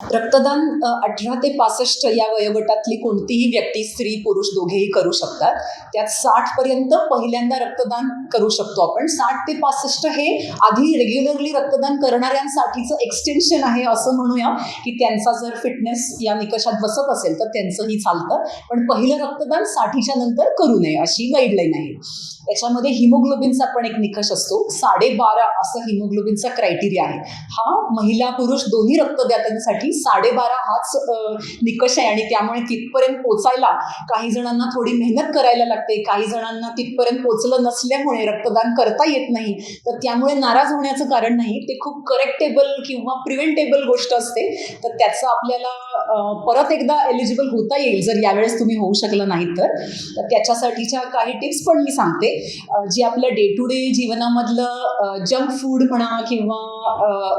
रक्तदान अठरा ते पासष्ट या वयोगटातली कोणतीही व्यक्ती स्त्री पुरुष दोघेही करू शकतात. त्यात साठ पर्यंत पहिल्यांदा रक्तदान करू शकतो आपण. साठ ते पासष्ट हे आधी रेग्युलरली रक्तदान करणाऱ्यांसाठीचं एक्सटेन्शन आहे असं म्हणूया की त्यांचा जर फिटनेस या निकषात बसत असेल तर त्यांचंही चालतं. पण पहिलं रक्तदान साठीच्या नंतर करू नये अशी गाईडलाईन आहे. याच्यामध्ये हिमोग्लोबिनचा पण एक निकष असतो. साडेबारा असं हिमोग्लोबिनचा क्रायटेरिया आहे. हा महिला पुरुष दोन्ही रक्तदात्यांसाठी साडेबारा हाच निकष आहे आणि त्यामुळे तिथपर्यंत पोचायला काही जणांना थोडी मेहनत करायला लागते. काही जणांना तिथपर्यंत पोचलं नसल्यामुळे रक्तदान करता येत नाही. तर त्यामुळे नाराज होण्याचं कारण नाही. ते खूप करेक्टेबल किंवा प्रिव्हेंटेबल गोष्ट असते. तर त्याचं आपल्याला परत एकदा एलिजिबल होता येईल जर यावेळेस तुम्ही होऊ शकलं नाही तर त्याच्यासाठीच्या काही टिप्स पण मी सांगते. जे आपलं डे टू डे जीवनामधलं जंक फूड म्हणा किंवा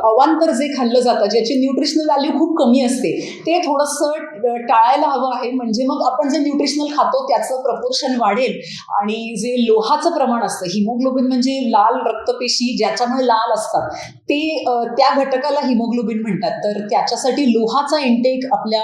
अवांतर जे खाल्लं जातं ज्याची न्यूट्रिशनल व्हॅल्यू खूप कमी असते ते थोडंसं टाळायला हवं आहे. म्हणजे मग आपण जे न्यूट्रिशनल खातो त्याचं प्रपोर्शन वाढेल. आणि जे लोहाचं प्रमाण असतं हिमोग्लोबिन म्हणजे लाल रक्तपेशी ज्याच्यामुळे लाल असतात ते त्या घटकाला हिमोग्लोबिन म्हणतात. तर त्याच्यासाठी लोहाचा इंटेक आपल्या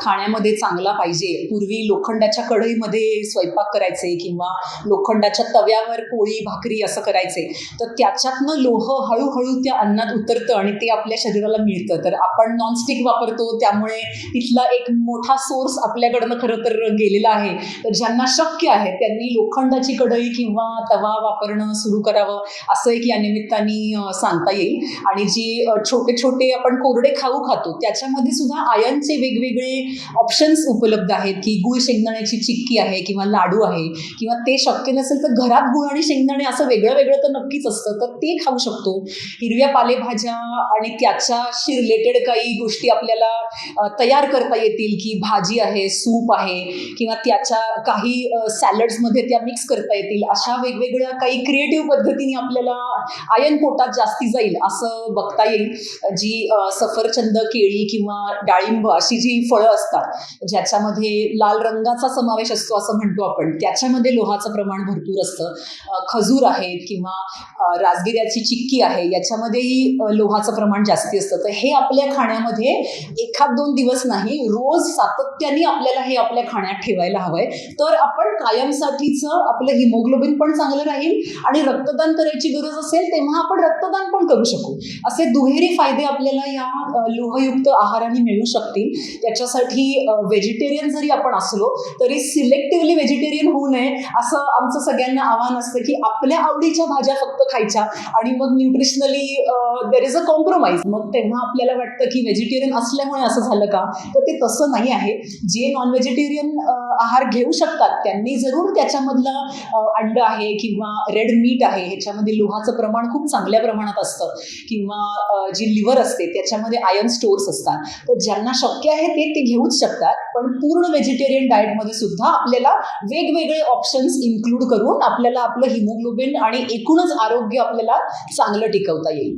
खाण्यामध्ये चांगला पाहिजे. पूर्वी लोखंडाच्या कढईमध्ये स्वयंपाक करायचे किंवा लोखंडा त्याच्या तव्यावर पोळी भाकरी असं करायचे. तर त्याच्यातनं लोह हळूहळू त्या अन्नात उतरतं आणि ते आपल्या शरीराला मिळतं. तर आपण नॉनस्टिक वापरतो त्यामुळे तिथला एक मोठा सोर्स आपल्याकडनं खरं तर गेलेला आहे. तर ज्यांना शक्य आहे त्यांनी लोखंडाची कढई किंवा तवा वापरणं सुरू करावं असं एक या निमित्ताने सांगता येईल. आणि जी छोटे छोटे आपण कोरडे खाऊ खातो त्याच्यामध्ये सुद्धा आयनचे वेगवेगळे ऑप्शन्स उपलब्ध आहेत की गुळ शेंगदाण्याची चिक्की आहे किंवा लाडू आहे किंवा ते शक्य नसेल तर घरात गुळ आणि शेंगदाणे असं वेगळं वेगळं तर नक्कीच असतं. तर ते खाऊ शकतो. हिरव्या पालेभाज्या आणि त्याच्याशी रिलेटेड काही गोष्टी आपल्याला तयार करता येतील की भाजी आहे सूप आहे किंवा त्याच्या काही सॅलड्समध्ये त्या मिक्स करता येतील. अशा वेगवेगळ्या काही क्रिएटिव्ह पद्धतीने आपल्याला आयन पोटात जास्ती जाईल असं बघता येईल. जी सफरचंद केळी किंवा डाळिंब अशी जी फळं असतात ज्याच्यामध्ये लाल रंगाचा समावेश असतो असं म्हणतो आपण त्याच्यामध्ये लोहाचं प्रमाण भरपूर असतं. खजूर आहेत किंवा राजगिऱ्याची चिक्की आहे याच्यामध्येही लोहाचं प्रमाण जास्ती असतं. तर हे आपल्या खाण्यामध्ये एखाद दोन दिवस नाही रोज सातत्याने आपल्याला हे आपल्या खाण्यात ठेवायला हवंय. तर आपण कायमसाठीचं आपलं हिमोग्लोबिन पण चांगलं राहील आणि रक्तदान करायची गरज असेल तेव्हा आपण रक्तदान पण करू शकू. असे दुहेरी फायदे आपल्याला या लोहयुक्त आहाराने मिळू शकतील. त्याच्यासाठी व्हेजिटेरियन जरी आपण असलो तरी सिलेक्टिव्हली व्हेजिटेरियन होऊ नये असं आमचं सगळ्यांना आव्हान असतं की आपल्या आवडीच्या भाज्या फक्त खायच्या आणि मग nutritionally there is a compromise मग तेव्हा आपल्याला वाटतं की व्हेजिटेरियन असल्यामुळे असं झालं का? तर ते तसं नाही आहे. जे नॉन व्हेजिटेरियन आहार घेऊ शकतात त्यांनी जरूर त्याच्यामधलं अंड आहे किंवा रेड मीट आहे. ह्याच्यामध्ये लोहाचं प्रमाण खूप चांगल्या प्रमाणात असतं. किंवा जी लिव्हर असते त्याच्यामध्ये आयर्न स्टोर्स असतात. तर ज्यांना शक्य आहे ते ते घेऊच शकतात. पण पूर्ण व्हेजिटेरियन डाएटमध्ये सुद्धा आपल्याला वेगवेगळे ऑप्शन्स इन्क्लूड करून आपल्याला आपलं हिमोग्लोबिन आणि एकूणच आरोग्य आपल्याला चांगलं टिकवता येईल.